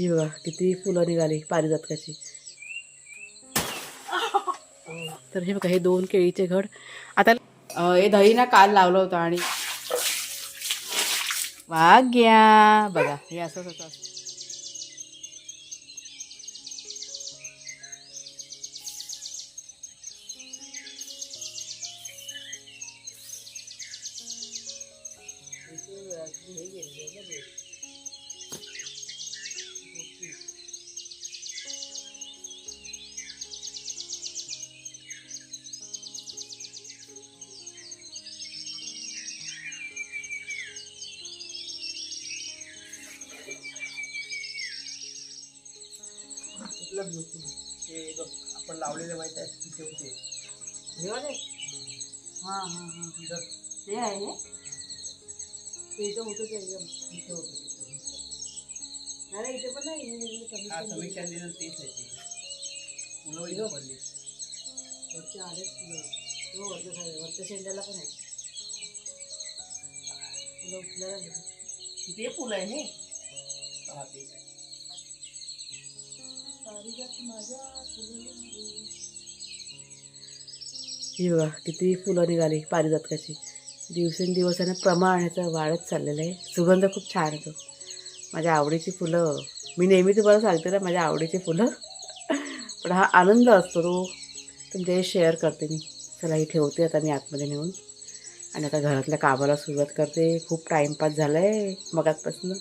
ही बघा किती फुलं निघाली पारिजातकाची तर हे बघा हे दोन केळीचे घड. आता हे दही ना काल लावलं होतं आणि वाग्या बघा हे असंच होतं. आपण लावलेले माहीत आहे तिथे होते. हां हां हां ते आहे हे? ते इथं होतं ते तिथे होते अरे इथे पण नाही हे- हे हा कमी. समीक्षा दिलं तेच आहे ते. मुलं इथं पडली वरचे आलेच फुलं हो वरच्या साईड वरच्या शेंड्याला पण आहेत फुलं लागली. ते फुल आहे ने? हा ते आहे. ही बघा किती फुलं निघाली पारिजातकाची. दिवसेंदिवस आहे प्रमाण ह्याचं वाढत चाललेलं आहे. सुगंध खूप छान येतो. माझ्या आवडीची फुलं मी नेहमी तुम्हाला सांगते ना माझ्या आवडीची फुलं. पण हा आनंद असतो तो. तुमच्याशी शेअर करते मी. चला ही ठेवते आता मी आतमध्ये नेऊन. आणि आता घरातल्या कामाला सुरुवात करते. खूप टाईमपास झाला आहे मगातपासून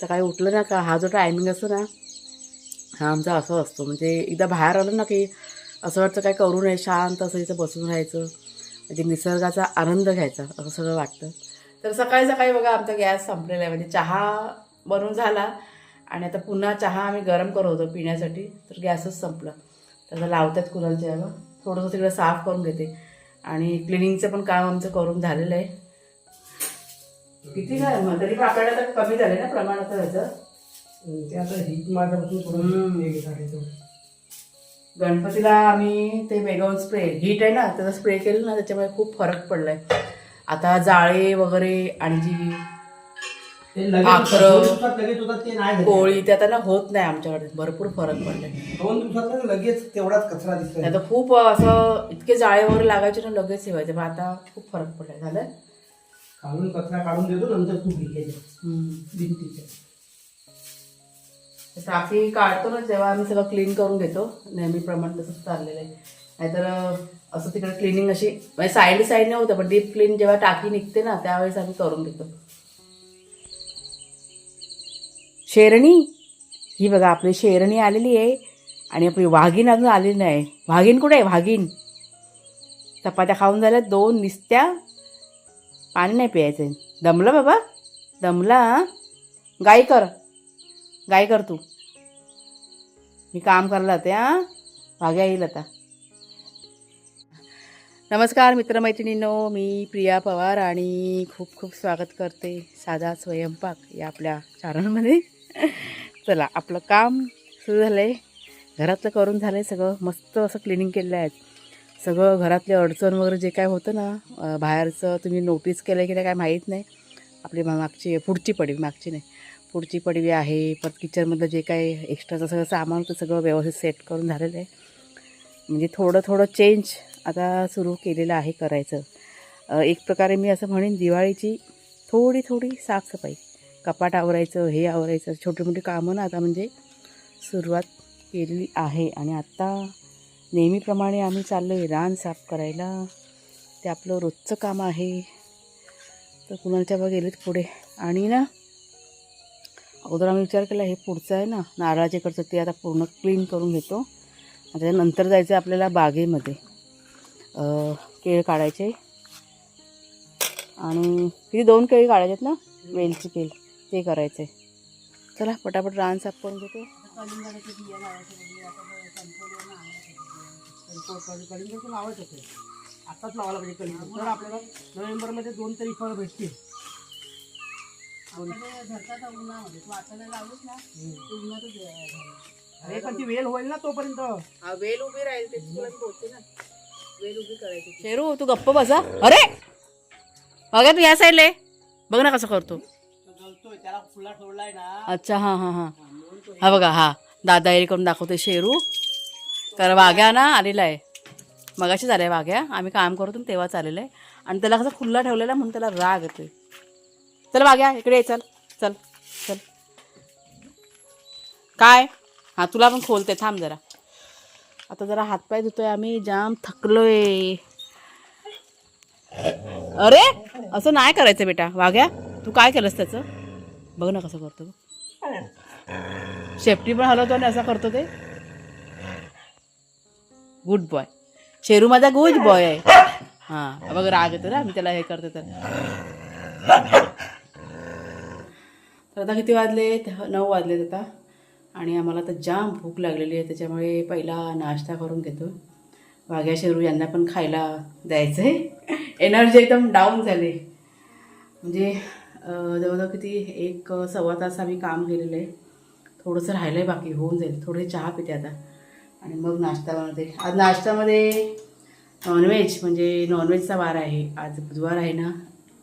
सकाळी उठलं ना का हा जो टायमिंग असतो ना हा आमचा असं असतो. म्हणजे एकदा बाहेर आलं ना की असं वाटतं काय करू नये शांत असं इथं बसून राहायचं. म्हणजे निसर्गाचा आनंद घ्यायचा असं सगळं वाटतं. तर सकाळी सकाळी बघा आमचा गॅस संपलेला आहे. म्हणजे चहा बनून झाला आणि आता पुन्हा चहा आम्ही गरम करत होतो पिण्यासाठी तर गॅसच संपला. तर आता लावतात कुलरच्या यावं थोडंसं तिकडे साफ करून घेते. आणि क्लिनिंगचं पण काम आमचं करून झालेलं आहे. किती काय तरी आपल्याला तर कमी झाले ना प्रमाण आता ह्याचं. ते आता हीट. थोडं हे झाले तो. गणपतीला आम्ही ते मेगाऊन स्प्रे हीट आहे ना त्याचा स्प्रे केलं ना त्याच्यामुळे खूप फरक पडलाय. आता जाळे वगैरे आणि जी होतात ते. पोळी आता ना होत नाही आमच्याकडे. भरपूर फरक पडलाय. दोन दिवसात लगेच तेवढाच कचरा दिसतोय. तर खूप असं इतके जाळे वगैरे लागायचे ना लगेच ठेवायचे पण आता खूप फरक पडलाय. झालं? काढून कचरा काढून देतो नंतर तू घे भिंतीच्या टाकी काढतो ना तेव्हा आम्ही सगळं क्लीन करून घेतो नेहमीप्रमाणे तसंच चाललेलं आहे. नाहीतर असं तिकडे क्लिनिंग अशी म्हणजे साईड साईडने होतं पण डीप क्लीन जेव्हा टाकी निघते ना त्यावेळेस आम्ही करून घेतो. शेरणी ही बघा आपली शेरणी आलेली आहे आणि आपली वाघीण अजून आलेली नाही. वाघीण कुठे आहे? वाघीण. चपात्या खाऊन झाल्या दोन निसत्या. पाणी नाही प्यायचं. दमलं बाबा? दमला गाई कर. काय कर तू. मी काम करायला जाते हां? भाग्या येईल आता. नमस्कार मित्रमैत्रिणींनो मी प्रिया पवार आणि खूप खूप स्वागत करते साधा स्वयंपाक या आपल्या चॅनलमध्ये चला आपलं काम सुरू झालं आहे घरातलं करून झालं आहे सगळं. मस्त असं क्लिनिंग केलेलं आहे. सगळं घरातले अडचण वगैरे जे काय होतं ना बाहेरचं तुम्ही नोटीस केलं की नाही काय माहीत नाही. आपली मागची पुढची पडवी मागची नाही. पुढची पडवी आहे परत किचनमधलं जे काही एक्स्ट्राचं सगळं सामान होतं सगळं व्यवस्थित सेट करून झालेलं आहे. म्हणजे थोडं थोडं चेंज आता सुरू केलेलं आहे करायचं. एक प्रकारे मी असं म्हणेन दिवाळीची थोडी थोडी साफसफाई. कपाट आवरायचं हे आवरायचं छोटी मोठी कामं ना आता म्हणजे सुरुवात केलेली आहे. आणि आत्ता नेहमीप्रमाणे आम्ही चाललो आहे रान साफ करायला. ते आपलं रोजचं काम आहे. तर कुणाच्या बघ गेलेत पुढे. आणि ना अगोदर आम्ही विचार केला हे पुढचं आहे ना नारळाचे इकडचं ते आता पूर्ण क्लीन करून घेतो. त्याच्यानंतर जायचं आहे आपल्याला बागेमध्ये. केळ काढायचे. आणि किती दोन केळी काढायचे आहेत ना? वेलची केळ ते करायचे चला पटापट रान साफ करून घेतो. आताच लावायला पाहिजे तर आपल्याला नोव्हेंबरमध्ये दोन तरी फळं भेटतील. अरे पण ती वेल होईल ना तोपर्यंत. वेल उभी राहील ते ना. वेल उभी करायची शेरू तू गप्प बसा. अरे! बघा तू या साईडला. बघ ना कसं करतो. त्याला फुला ठेवलाय ना. अच्छा हां हां हां. हा बघा हा दादा हे. करून दाखवते शेरू. कारण वाघ्या ना आलेला आहे. मगाशी झालं आहे वाघ्या. आम्ही काम करतो तेव्हाच आलेलं आहे. आणि त्याला कसं खुल्ला ठेवलेला म्हणून त्याला राग येतोय. चल वाघ्या इकडे चल चल चल. काय? हा तुला पण खोलते थांब जरा. आता जरा हातपाय धुतोय आम्ही जाम थकलोय. अरे असं नाही करायचं बेटा. वाघ्या तू काय केलंस त्याचं? बघ ना कसं करतो शेफ्टी पण हलवतो आणि असं करतो ते. गुड बॉय शेरू माझा गुड बॉय आहे. हां बघ राग येतो ना मी त्याला हे करते तर. तर आता किती वाजले? नऊ वाजलेत आता. आणि आम्हाला आता जाम भूक लागलेली आहे त्याच्यामुळे पहिला नाश्ता करून घेतो. वाघ्या शेरू यांना पण खायला द्यायचं आहे एनर्जी एकदम डाऊन झाली. म्हणजे जवळजवळ किती एक सव्वा तास आम्ही काम केलेलं आहे. थोडंसं राहिलं आहे बाकी होऊन जाईल. थोडे चहा पिते आता. आणि मग नाश्ता बनवते. आज नाश्त्यामध्ये नॉनव्हेज म्हणजे नॉनव्हेजचा वार आहे. आज बुधवार आहे ना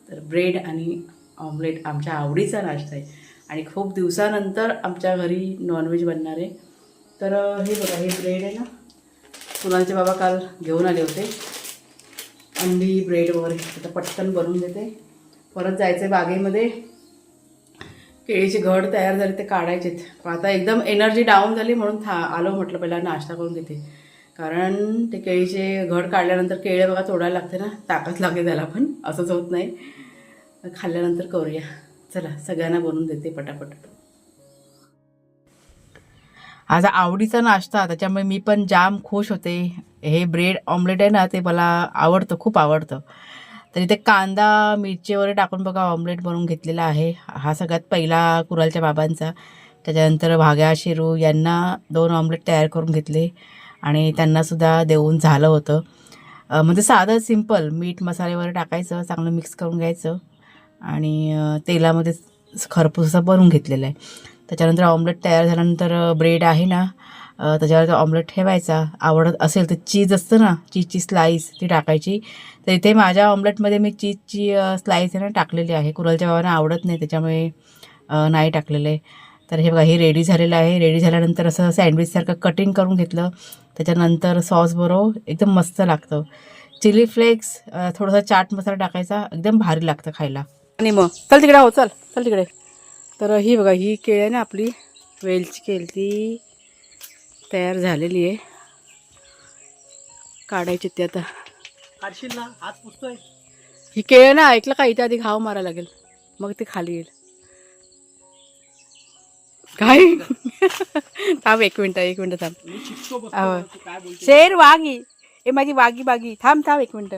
तर ब्रेड आणि ऑमलेट आमच्या आवडीचा नाश्ता आहे. आणि खूप दिवसानंतर आमच्या घरी नॉनव्हेज बनणार आहे. तर हे बघा हे ब्रेड आहे ना? कुणालचे बाबा काल घेऊन आले होते. अंडी ब्रेड वगैरे आता पटकन बनवून देते. परत जायचं आहे बागेमध्ये. केळीचे घड तयार झाले ते काढायचेत पण आता एकदम एनर्जी डाऊन झाली म्हणून था आलो म्हटलं पहिला नाश्ता करून घेते कारण ते केळीचे घड काढल्यानंतर केळे बघा तोडायला लागते ना? ताकद लागते त्याला पण. असंच होत नाही. खाल्ल्यानंतर करूया. चला सगळ्यांना बनवून देते पटापट. आज आवडीचा नाश्ता त्याच्यामुळे मी पण जाम खुश होते. हे ब्रेड ऑमलेट आहे ना ते मला आवडतं खूप आवडतं. तर इथे कांदा मिरची वगैरे टाकून बघा ऑमलेट बनवून घेतलेला आहे. हा सगळ्यात पहिला कुरालच्या बाबांचा. त्याच्यानंतर भाग्या शिरू यांना दोन ऑमलेट तयार करून घेतले. आणि त्यांनासुद्धा देऊन झालं होतं. म्हणजे साधं सिंपल मीठ मसाले वगैरे टाकायचं चांगलं मिक्स करून घ्यायचं. आणि तेलामध्ये खरपूस असं बनवून घेतलेलं आहे. त्याच्यानंतर ऑमलेट तयार झाल्यानंतर ब्रेड आहे ना त्याच्यावर ऑमलेट ठेवायचा. आवडत असेल तर चीज असतं ना चीजची स्लाईस ती टाकायची. तर इथे माझ्या ऑमलेटमध्ये मी चीजची स्लाईस आहे ना टाकलेली आहे. कुरलच्या बाबांना आवडत नाही त्याच्यामुळे नाही टाकलेलं आहे. तर हे बघा हे रेडी झालेलं आहे. रेडी झाल्यानंतर असं सँडविचसारखं कटिंग करून घेतलं. त्याच्यानंतर सॉस बरोबर एकदम मस्त लागतं. चिली फ्लेक्स थोडंसं थोडासा चाट मसाला टाकायचा. एकदम भारी लागतं खायला. आणि मग. चल तिकडे हो चल चल तिकडे. तर ही बघा ही केळ आहे ना आपली. वेलची केळ ती तयार झालेली आहे. काढायची ती आता. काढशील ना हात पुसतोय. ही केळ ना ऐकलं का? इथे आधी घाव मारायला लागेल. मग ते खाली येईल. काय? थांब एक मिनटं एक मिनटं थांब. शेर वाघी. ए माझी वाघी बागी. थांब थांब एक मिनटं.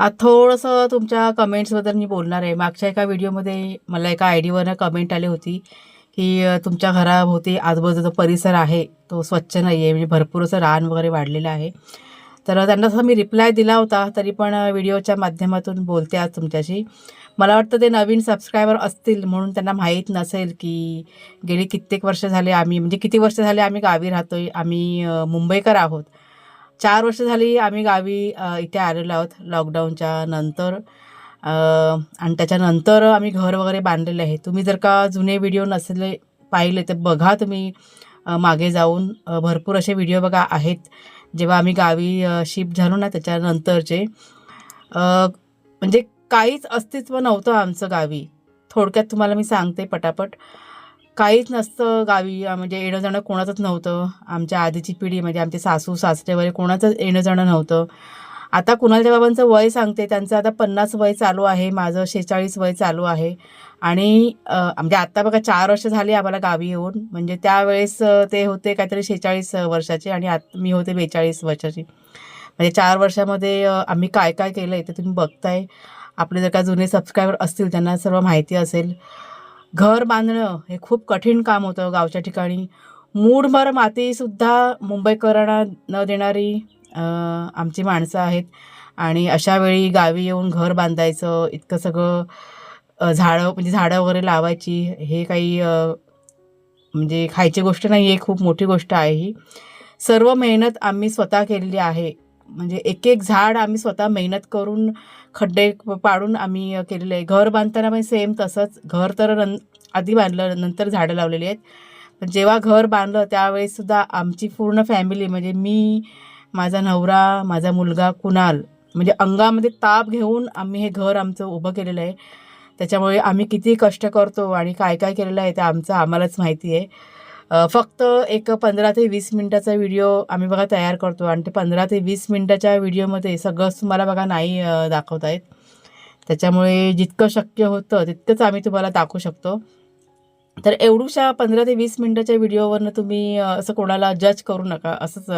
आज थोडंसं तुमच्या कमेंट्सबद्दल मी बोलणार आहे. मागच्या एका व्हिडिओमध्ये मला एका आय डीवरनं कमेंट आली होती की तुमच्या घराभोवती आजूबाजूचा परिसर आहे तो स्वच्छ नाही आहे म्हणजे भरपूर असं रान वगैरे वाढलेलं आहे. तर त्यांना असं मी रिप्लाय दिला होता तरी पण व्हिडिओच्या माध्यमातून बोलते आज तुमच्याशी. मला वाटतं ते नवीन सबस्क्रायबर असतील म्हणून त्यांना माहीत नसेल की गेली कित्येक वर्ष झाले आम्ही म्हणजे किती वर्ष झाले आम्ही गावी राहतोय आम्ही मुंबईकर आहोत. चार वर्ष झाली आम्ही गावी इथे आलेलो आहोत लॉकडाऊनच्या नंतर. आणि त्याच्यानंतर आम्ही घर वगैरे बांधलेले आहे. तुम्ही जर का जुने व्हिडिओ नसले पाहिले तर बघा तुम्ही. मागे जाऊन भरपूर असे व्हिडिओ बघा आहेत. जेव्हा आम्ही गावी शिफ्ट झालो ना त्याच्यानंतरचे. म्हणजे काहीच अस्तित्व नव्हतं आमचं गावी. थोडक्यात तुम्हाला मी सांगते पटापट. काहीच नसतं गावी म्हणजे येणं जाणं कोणाचंच नव्हतं. आमच्या आधीची पिढी म्हणजे आमचे सासू सासरे वगैरे कोणाचंच येणं जाणं नव्हतं. आता कुणालच्या बाबांचं वय सांगते त्यांचं आता पन्नास वय चालू आहे माझं शेहेचाळीस वय चालू आहे. आणि म्हणजे आत्ता बघा चार वर्ष झाली आम्हाला गावी येऊन. म्हणजे त्यावेळेस ते होते काहीतरी शेहेचाळीस वर्षाचे आणि आत मी होते बेचाळीस वर्षाची. म्हणजे चार वर्षामध्ये आम्ही काय काय केलं आहे ते तुम्ही बघताय. आपले जर का जुने सबस्क्रायबर असतील त्यांना सर्व माहिती असेल. घर बांधणं हे खूप कठीण काम होतं गावच्या ठिकाणी. मूडभर मातीसुद्धा मुंबईकरांना न देणारी आमची माणसं आहेत. आणि अशा वेळी गावी येऊन घर बांधायचं इतकं सगळं झाडं म्हणजे झाडं वगैरे लावायची हे काही म्हणजे खायची गोष्ट नाही आहे खूप मोठी गोष्ट आहे ही. सर्व मेहनत आम्ही स्वतः केलेली आहे. म्हणजे एक एक झाड आम्ही स्वतः मेहनत करून खड्डे पाडून आम्ही केलेले केलेलं आहे. घर बांधताना पण सेम तसंच. घर तर नं आधी बांधलं नंतर झाडं लावलेली आहेत. पण जेव्हा घर बांधलं त्यावेळेससुद्धा आमची पूर्ण फॅमिली म्हणजे मी माझा नवरा माझा मुलगा कुणाल म्हणजे अंगामध्ये ताप घेऊन आम्ही हे घर आमचं उभं केलेलं आहे. त्याच्यामुळे आम्ही किती कष्ट करतो आणि काय काय केलेलं आहे ते आमचं आम्हालाच माहिती आहे. फक्त एक पंधरा ते वीस मिनटाचा व्हिडिओ आम्ही बघा तयार करतो आणि ते पंधरा ते वीस मिनटाच्या व्हिडिओमध्ये सगळंच तुम्हाला बघा नाही दाखवत दाखवता येत. त्याच्यामुळे जितकं शक्य होतं तितकंच आम्ही तुम्हाला दाखवू शकतो. तर एवढूशा पंधरा ते वीस मिनटाच्या व्हिडिओवरनं तुम्ही असं कोणाला जज करू नका. असंच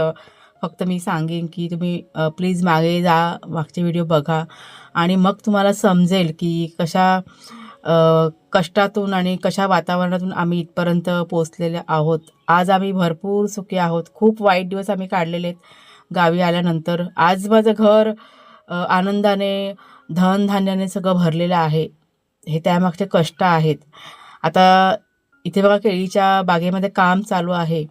फक्त मी सांगेन की तुम्ही प्लीज मागे जा मागचे व्हिडिओ बघा आणि मग तुम्हाला समजेल की कशा कष्टातून आणि कशा वातावरणातून आम्ही इथपर्यंत पोचलेले आहोत. आज आम्ही भरपूर सुखी आहोत. खूप वाईट दिवस आम्ही काढलेले आहेत. गावी आल्यानंतर आज माझं घर आनंदाने धनधान्याने सगळं भरलेलं आहे. हे त्यामागचे कष्ट आहेत. आता इथे बघा केळीच्या बागेमध्ये काम चालू आहे.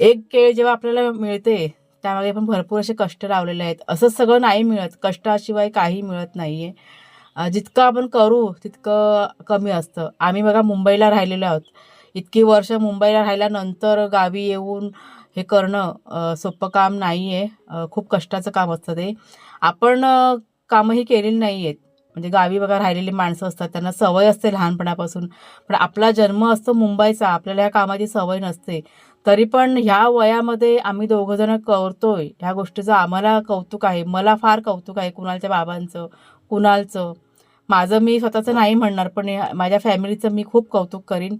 एक केळ जेव्हा आपल्याला मिळते त्यामागे पण भरपूर असे कष्ट लावलेले आहेत. असं सगळं नाही मिळत. कष्टाशिवाय काही मिळत नाही आहे जितकं आपण करू तितकं कमी असतं. आम्ही बघा मुंबईला राहिलेलो आहोत. इतकी वर्ष मुंबईला राहिल्यानंतर गावी येऊन हे करणं सोपं काम नाही आहे खूप कष्टाचं काम असतं ते. आपण कामंही केलेली नाही आहेत म्हणजे गावी बघा राहिलेली माणसं असतात त्यांना सवय असते लहानपणापासून. पण आपला जन्म असतो मुंबईचा आपल्याला ह्या कामाची सवय नसते. तरी पण ह्या वयामध्ये आम्ही दोघंजणं करतोय. ह्या गोष्टीचं आम्हाला कौतुक आहे. मला फार कौतुक आहे कुणालच्या बाबांचं कुणालचं. माझं मी स्वतःचं नाही म्हणणार पण माझ्या फॅमिलीचं मी खूप कौतुक करीन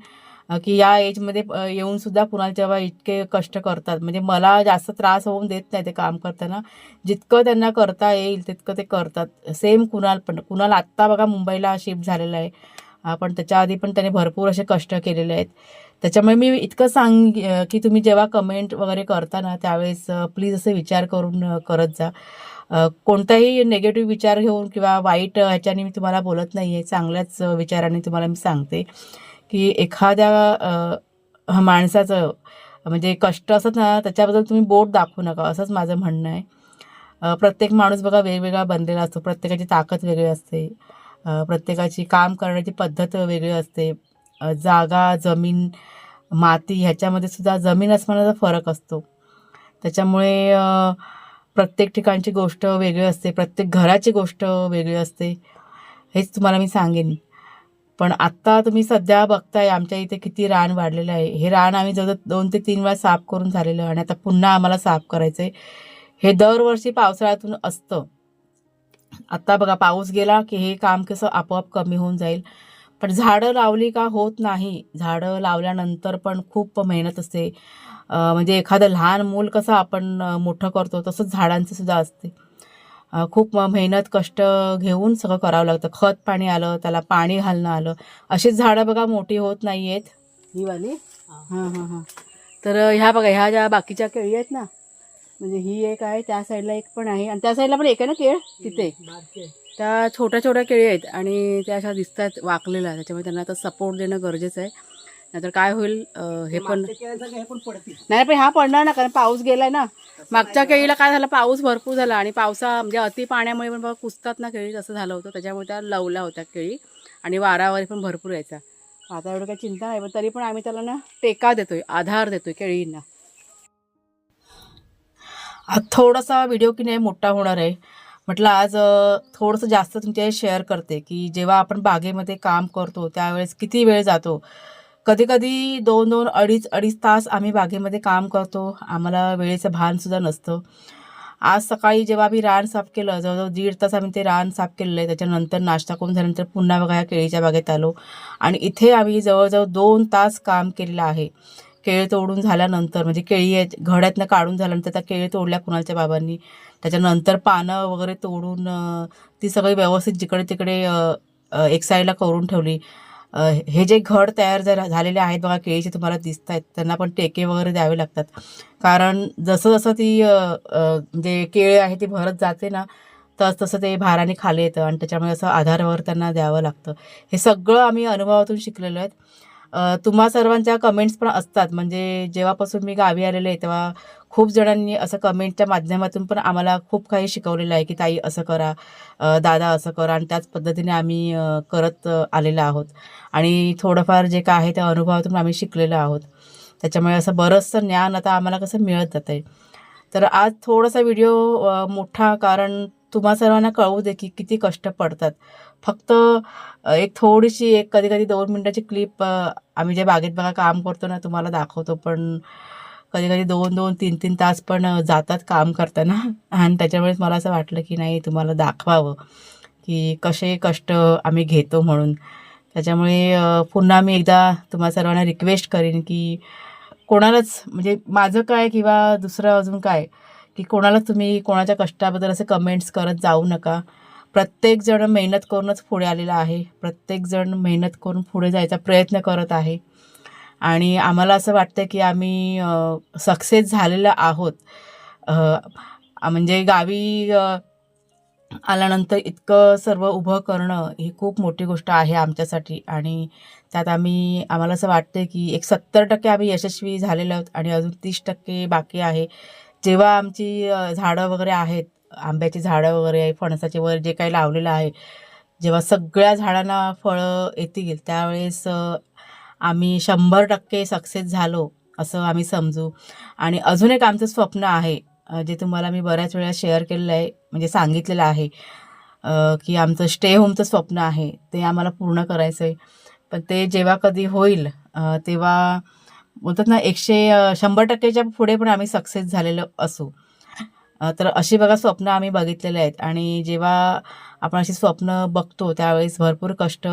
की या एजमध्ये येऊन सुद्धा कुणाल जेव्हा इतके कष्ट करतात म्हणजे मला जास्त त्रास होऊन देत नाही ते काम करताना. जितकं त्यांना करता येईल तितकं ते करतात. सेम कुणाल पण कुणाल आत्ता बघा मुंबईला शिफ्ट झालेला आहे. पण त्याच्या आधी पण त्याने भरपूर असे कष्ट केलेले आहेत. त्याच्यामुळे मी इतकं सांग की तुम्ही जेव्हा कमेंट वगैरे करता ना त्यावेळेस प्लीज असे विचार करून करत जा. कोणताही नेगेटिव्ह विचार घेऊन किंवा वाईट ह्याच्याने मी तुम्हाला बोलत नाही आहे चांगल्याच विचाराने तुम्हाला मी सांगते की एखाद्या माणसाचं म्हणजे कष्ट असत ना त्याच्याबद्दल तुम्ही बोट दाखवू नका असंच माझं म्हणणं आहे. प्रत्येक माणूस बघा वेगवेगळा बनलेला असतो प्रत्येकाची ताकद वेगळी असते प्रत्येकाची काम करण्याची पद्धत वेगळी असते जागा जमीन माती ह्याच्यामध्ये सुद्धा जमीन अस्मानाचा फरक असतो. त्याच्यामुळे प्रत्येक ठिकाणची गोष्ट वेगळी असते प्रत्येक घराची गोष्ट वेगळी असते हेच तुम्हाला मी सांगेन. पण आत्ता तुम्ही सध्या बघताय आमच्या इथे किती रान वाढलेलं आहे. हे रान आम्ही जवळ दोन ते तीन वेळा साफ करून झालेलं आणि आता पुन्हा आम्हाला साफ करायचं आहे हे दरवर्षी पावसाळ्यातून असतं. आत्ता बघा पाऊस गेला की हे काम कसं आपोआप कमी होऊन जाईल. पण झाडं लावली का होत नाही? झाडं लावल्यानंतर पण खूप मेहनत असते. म्हणजे एखादं लहान मूल कसं आपण मोठं करतो तसंच झाडांचं सुद्धा असते. खूप मेहनत कष्ट घेऊन सगळं करावं लागतं. खत पाणी आलं त्याला पाणी घालणं आलं. अशीच झाडं बघा मोठी होत नाही आहेत ही वाली? हां. हां हां तर ह्या बघा ह्या ज्या बाकीच्या केळी आहेत ना म्हणजे ही एक आहे त्या साईडला एक पण आहे. आणि त्या साईडला पण एक आहे ना केळ? तिथे. त्या छोट्या छोट्या केळी आहेत आणि त्या अशा दिसतात वाकलेल्या. त्याच्यामुळे त्यांना आता सपोर्ट देणं गरजेचं आहे. नाहीतर काय होईल अं, हे पण हे पडतील. नाही पण हा पडणार ना कारण पाऊस गेलाय ना. मागच्या केळीला काय झालं पाऊस भरपूर झाला आणि पावसा म्हणजे अति पाण्यामुळे पण बघा कुसतात ना केळी तसं झालं होतं. त्याच्यामुळे त्या लवल्या होत्या केळी आणि वारावरी पण भरपूर यायचा. आता एवढं काही चिंता नाही पण तरी पण आम्ही त्याला ना टेका देतोय आधार देतोय केळींना. आज थोडासा व्हिडिओ की नाही मोठा होणार आहे. म्हटलं आज अ, थोडंसं जास्त तुमच्या शेअर करते की जेव्हा आपण बागेमध्ये काम करतो त्यावेळेस किती वेळ जातो? कधी कधी दोन दोन अडीच अडीच तास आम्ही बागेमध्ये काम करतो. आम्हाला वेळेचं भानसुद्धा नसतं. आज सकाळी जेव्हा आम्ही रान साफ केलं जवळजवळ दीड तास आम्ही ते रान साफ केलेलं आहे. त्याच्यानंतर नाश्ता करून झाल्यानंतर पुन्हा बघा ह्या केळीच्या बागेत आलो. आणि इथे आम्ही जवळजवळ दोन तास काम केलेलं आहे. केळी तोडून झाल्यानंतर म्हणजे केळी आहेत, घड्यातनं काढून झाल्यानंतर त्या केळी तोडल्या कुणालच्या बाबांनी. त्याच्यानंतर पानं वगैरे तोडून ती सगळी व्यवस्थित जिकडे तिकडे एक साईडला करून ठेवली. हे जे घड तयार जर झालेले आहेत बघा केळीचे तुम्हाला दिसत आहेत त्यांना पण टेके वगैरे द्यावे लागतात. कारण जसं जसं ती म्हणजे केळी आहे ती भरत जाते ना तस तसं ते भाराने खाली येतं आणि त्याच्यामुळे असं आधारवर त्यांना द्यावं लागतं. हे सगळं आम्ही अनुभवातून शिकलेलो आहेत. तुम्हा सर्वांच्या कमेंट्स पण असतात. म्हणजे जेव्हापासून मी गावी आलेले आहे तेव्हा खूप जणांनी असं कमेंटच्या माध्यमातून पण आम्हाला खूप काही शिकवलेलं आहे की ताई असं करा. दादा असं करा. आणि त्याच पद्धतीने आम्ही करत आलेलो आहोत. आणि थोडंफार जे काय आहे त्या अनुभवातून आम्ही शिकलेलो आहोत. त्याच्यामुळे असं बरंचसं ज्ञान आता आम्हाला कसं मिळत जातं आहे. तर आज थोडासा व्हिडिओ मोठा कारण तुम्हा सर्वांना कळवू दे की किती कष्ट पडतात. फक्त एक थोडीशी एक कधी कधी दोन मिनटाची क्लिप आम्ही जे बागेत बघा काम करतो ना तुम्हाला दाखवतो पण कधी कधी दोन दोन तीन तीन तास पण जातात काम करताना. आणि त्याच्यामुळेच मला असं वाटलं की नाही तुम्हाला दाखवावं की कसे कष्ट आम्ही घेतो म्हणून. त्याच्यामुळे पुन्हा मी एकदा तुम्हा सर्वांना रिक्वेस्ट करीन की कोणालाच म्हणजे माझं काय किंवा दुसरं अजून काय की कोणालाच तुम्ही कोणाच्या कष्टाबद्दल असे कमेंट्स करत जाऊ नका. प्रत्येकजण मेहनत करूनच पुढे आलेला आहे. प्रत्येकजण मेहनत करून पुढे जायचा प्रयत्न करत आहे. आणि आम्हाला असं वाटतं की आम्ही सक्सेस झालेलं आहोत. म्हणजे गावी आल्यानंतर इतकं सर्व उभं करणं ही खूप मोठी गोष्ट आहे आमच्यासाठी. आणि त्यात आम्ही आम्हाला असं वाटतं की एक सत्तर टक्के आम्ही यशस्वी झालेलो आहोत आणि अजून तीस टक्के बाकी आहे. जेव्हा आमची झाडं वगैरे आहेत आंब्याची झाडं वगैरे फणसाचे वगैरे जे काही लावलेलं आहे. जेव्हा सगळ्या झाडांना फळं येतील त्यावेळेस आम्ही शंभर टक्के सक्सेस झालो असं आम्ही समजू. आणि अजून एक आमचं स्वप्न आहे जे तुम्हाला मी बऱ्याच वेळा शेअर केलेलं आहे म्हणजे सांगितलेलं आहे की आमचं स्टे होमचं स्वप्न आहे ते आम्हाला पूर्ण करायचं आहे पण ते जेव्हा कधी होईल तेव्हा बोलतात ना एकशे शंभर टक्केच्या पुढे पण आम्ही सक्सेस झालेलो असू. तर अशी बघा स्वप्न आम्ही बघितलेले आहेत. आणि जेव्हा आपण अशी स्वप्न बघतो त्यावेळेस भरपूर कष्ट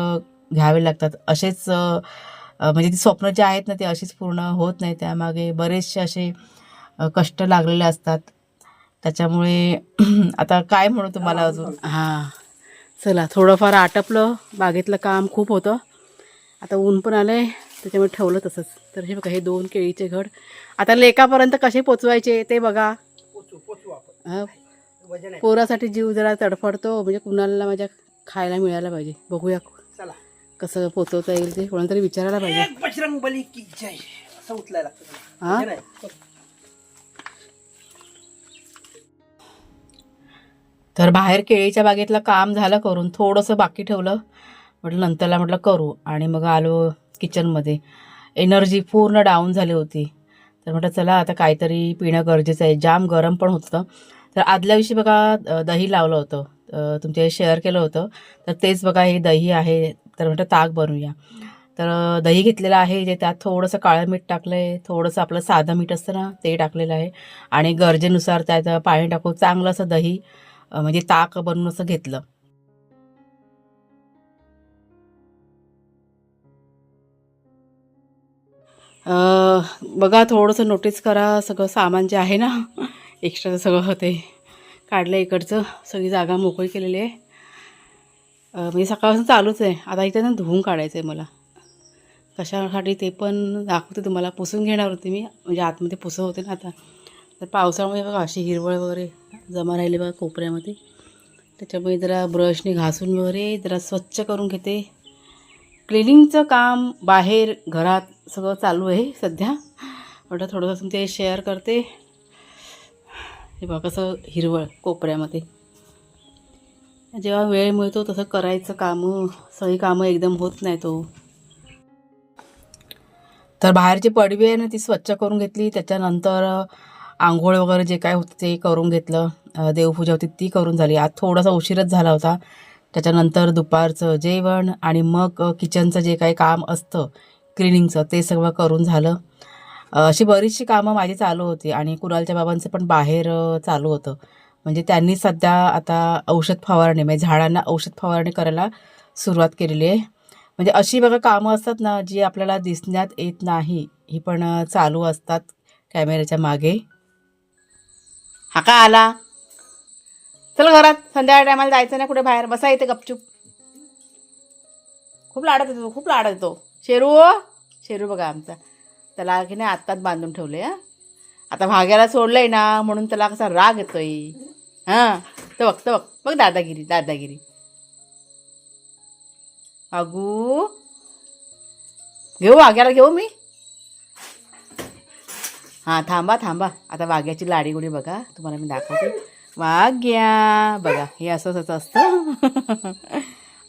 घ्यावे लागतात. असेच म्हणजे ती स्वप्न जे आहेत ना ते अशीच पूर्ण होत नाही. त्यामागे बरेचसे असे कष्ट लागलेले असतात. त्याच्यामुळे आता काय म्हणू तुम्हाला अजून? हां. चला थोडंफार आटपलं. बागेतलं काम खूप होतं. आता ऊन पण आलं आहे त्याच्यामुळे ठेवलं तसंच. तर हे बघा हे दोन केळीचे घड. आता लेकापर्यंत कसे पोचवायचे ते बघा. हा, पोरासाठी जीव जरा तडफडतो म्हणजे कुणाला माझ्या खायला मिळायला पाहिजे. बघूया चला. कसं पोचवता येईल ते कोणाला तरी विचारायला पाहिजे. बजरंग बली की जय. असं उचलायला लागतं. हा? तर बाहेर केळीच्या बागेतलं काम झालं करून थोडंसं बाकी ठेवलं. म्हटलं नंतरला म्हटलं करू. आणि मग आलो किचनमध्ये एनर्जी पूर्ण डाऊन झाली होती. तर म्हटलं चला आता काहीतरी पिणं गरजेचं आहे. जाम गरम पण होतं. तर आदल्या दिवशी बघा दही लावलं होतं. तुमचे तुमच्या शेअर केलं होतं. तर तेच बघा हे दही आहे. तर म्हटलं ताक बनवूया. तर दही घेतलेलं आहे जे त्यात थोडंसं काळं मीठ टाकलं आहे थोडंसं आपलं साधं मीठ असतं ना ते टाकलेलं आहे. आणि गरजेनुसार त्यात पाणी टाकून चांगलं असं दही म्हणजे ताक बनवून असं घेतलं. बघा थोडंसं नोटीस करा सगळं सामान जे आहे ना एक्स्ट्राचं सगळं होते. काढलं इकडचं सगळी जागा मोकळी केलेली आहे. म्हणजे सकाळपासून चालूच आहे. आता इथे ना धुवून काढायचं आहे मला. कशासाठी ते पण दाखवते तुम्हाला. पुसून घेणार होते मी. म्हणजे आतमध्ये पुसं होते ना आता. तर पावसाळ्यामध्ये बघा अशी हिरवळ वगैरे जमा राहिली बघा कोपऱ्यामध्ये. त्याच्यामुळे जरा ब्रशने घासून वगैरे जरा स्वच्छ करून घेते. क्लिनिंगचं काम बाहेर घरात सगळं चालू आहे सध्या. म्हटलं थोडंसं तुमचे शेअर करते. हे बघा कसं हिरवळ कोपऱ्यामध्ये. जेव्हा वेळ मिळतो तसं करायचं कामं सगळी कामं एकदम होत नाही तो. तर बाहेरची पडवी आहे ना ती स्वच्छ करून घेतली. त्याच्यानंतर आंघोळ वगैरे जे काय होतं ते करून घेतलं. देवपूजा होती ती करून झाली. आज थोडासा उशीरच झाला होता. त्याच्यानंतर दुपारचं जेवण आणि मग किचनचं जे काही काम असतं क्लिनिंगचं ते सगळं करून झालं. अशी बरीचशी कामं माझी चालू होती आणि कुणालच्या बाबांचं पण बाहेर चालू होतं. म्हणजे त्यांनी सध्या आता औषध फवारणी म्हणजे झाडांना औषध फवारणी करायला सुरुवात केलेली आहे. म्हणजे अशी बघा कामं असतात ना जी आपल्याला दिसण्यात येत नाही ही पण चालू असतात कॅमेऱ्याच्या मागे. हा का आला? चल घरात संध्याकाळ टायमाला जायचं ना कुठे बाहेर बसा इथे गपचूप. खूप लाडत येतो खूप लाडत येतो शेरू शेरू बघा आमचा. त्याला की नाही आत्ताच बांधून ठेवले हा. आता भाग्याला सोडलंय ना म्हणून त्याला कसा राग येतोय. हां. तर बघ तर बघ. बघ दादागिरी दादागिरी. अगू. घेऊ वाघ्याला घेऊ मी? हां थांबा थांबा. आता वाघ्याची लाडी गुडी बघा. तुम्हाला मी दाखवते. वाग्या. बघा हे असंच असं असतं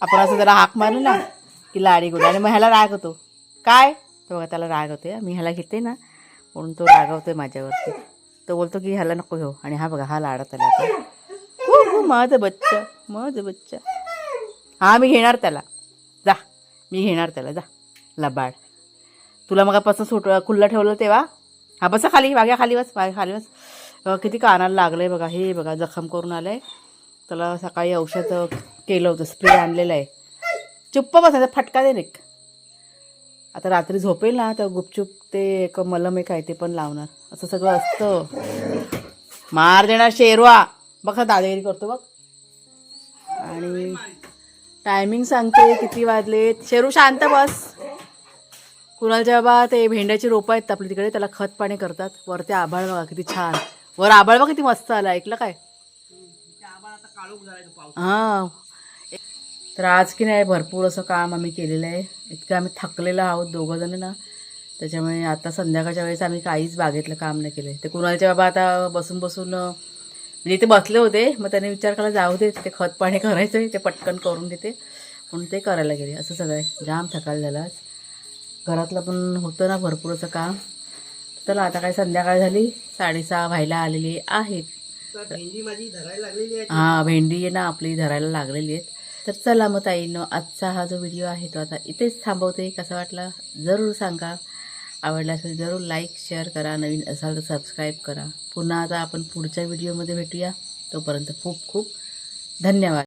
आपण असं जरा हाक मारू ना की लाडी गोडी. आणि मग ह्याला राग होतो. काय? तर बघा त्याला राग होते मी ह्याला घेते ना म्हणून तो रागवतोय माझ्यावरती. तो बोलतो की ह्याला नको घेऊ. आणि हा बघा हा लाडा त्याला आता. हो हो माझं बच्चा मज बच्चा. हा मी घेणार त्याला. जा मी घेणार त्याला. जा लबाड. तुला मगापासून सुट खुल्लं ठेवलं तेव्हा? हा बसा खाली वाग्या खाली बस वाग्या खाली बस. किती कानाला लागलं आहे बघा. हे बघा जखम करून आलं आहे त्याला सकाळी औषध केलं होतं स्प्रे आणलेलं आहे. चुप्प बसायचा फटका दे रे आता रात्री झोपेल ना तर गुपचूप ते एक मलम एक आहे ते पण लावणार. असं सगळं असतं. मार देणार शेरवा. बघ दादागिरी करतो बघ. आणि टायमिंग सांगते किती वाजलेत शेरू शांत बस. कुणाल बाबा ते भेंड्याची रोपं आहेत आपल्या तिकडे त्याला खत पाणी करतात. वर ते आभाळ बघा किती छान. वर आभाळ बघ किती मस्त आला ऐकलं काय? हा. हां तर आज की नाही भरपूर असं काम आम्ही केलेलं आहे. इतकं आम्ही थकलेलं आहोत दोघं जण ना. त्याच्यामुळे आता संध्याकाळच्या वेळेस आम्ही काहीच बागेतलं काम नाही केलं ते कुणालच्या बाबा आता बसून बसून म्हणजे ते बसले होते. मग त्याने विचार करायला जाऊ दे ते खत पाणी करायचं आहे ते पटकन करून देते. म्हणून ते करायला गेले. असं सगळं आहे. जाम थकाल झाला घरातलं पण होतं ना भरपूर असं काम. चला आता काय संध्याकाळ झाली. साडेसहा व्हायला आलेली आहेत. तर भेंडी माझी धरायला लागलेली आहे. हा भेंडी आहे ना आपली धरायला लागलेली आहेत. तर चला मग ताईनं आजचा हा जो व्हिडिओ आहे तो आता इथेच थांबवते. कसा वाटला जरूर सांगा. आवडला असेल जरूर लाईक शेअर करा. नवीन असाल तर सबस्क्राईब करा. पुन्हा आता आपण पुढच्या व्हिडिओमध्ये भेटूया. तोपर्यंत खूप खूप धन्यवाद.